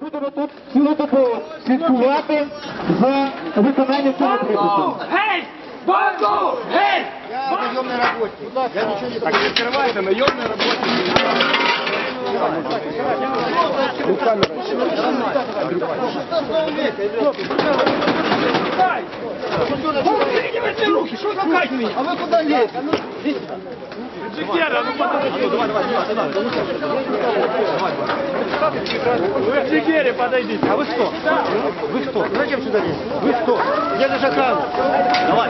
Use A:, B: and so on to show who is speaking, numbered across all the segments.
A: Будемо тут цілодобово слідкувати за виконанням цього припису.
B: Геть! Банду! Геть!
C: Так відкривайте, найомний робочий.
B: Вытягивайте руки! Что толкаете меня? А вы куда лезете? Джигера, ну подожди. Вы к Джигере подойдите. А вы кто? Вы кто? Зачем сюда лезете? Вы кто? Я даже охрану. Давай,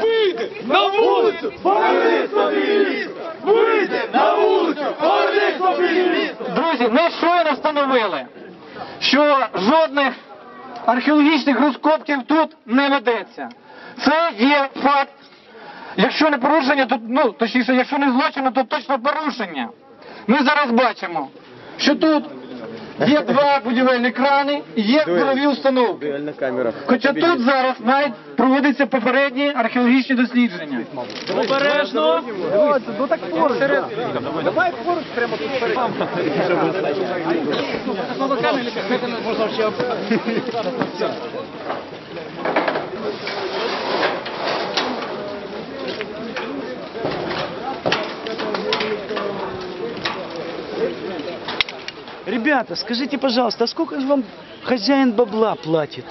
B: Вийди на вулицю! Поверни собі ліс! Вийди на вулицю! Поверни собі ліс!
A: Друзі, ми щойно встановили, що жодних археологічних розкопків тут не ведеться. Це є факт. Якщо не порушення, то ну точніше, якщо не злочин, то точно порушення. Ми зараз бачимо, що тут є два будівельні крани, і є бурові установки. Хоча тут зараз навіть проводяться попередні археологічні дослідження.
B: Обережно!
D: Ребята, скажите, пожалуйста, а сколько же вам хозяин бабла платит?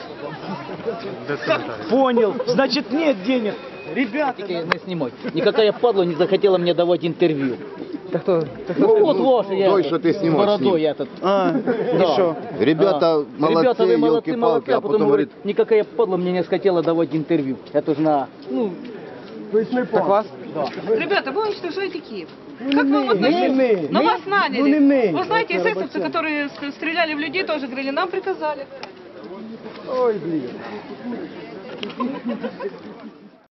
D: Понял. Значит, нет денег. Ребята,
E: не снимай. Никакая падла не захотела мне давать интервью. Ну вот я
F: той, что ты снимал с
E: бородой этот.
D: а, что?
F: Ребята
E: А.
F: молодцы,
E: Ребята, вы молодцы,
F: елки-палки,
E: молодцы,
F: а
E: а потом
F: потом
E: говорит,
F: говорит,
E: никакая падла мне не захотела давать интервью. Это же на... Ну, так вас?
G: Ребята, вы уничтожаете Киев. Как вам относиться? Но вас наняли. Вы знаете, эсэсовцы, которые с- стреляли в людей, тоже говорили, нам приказали.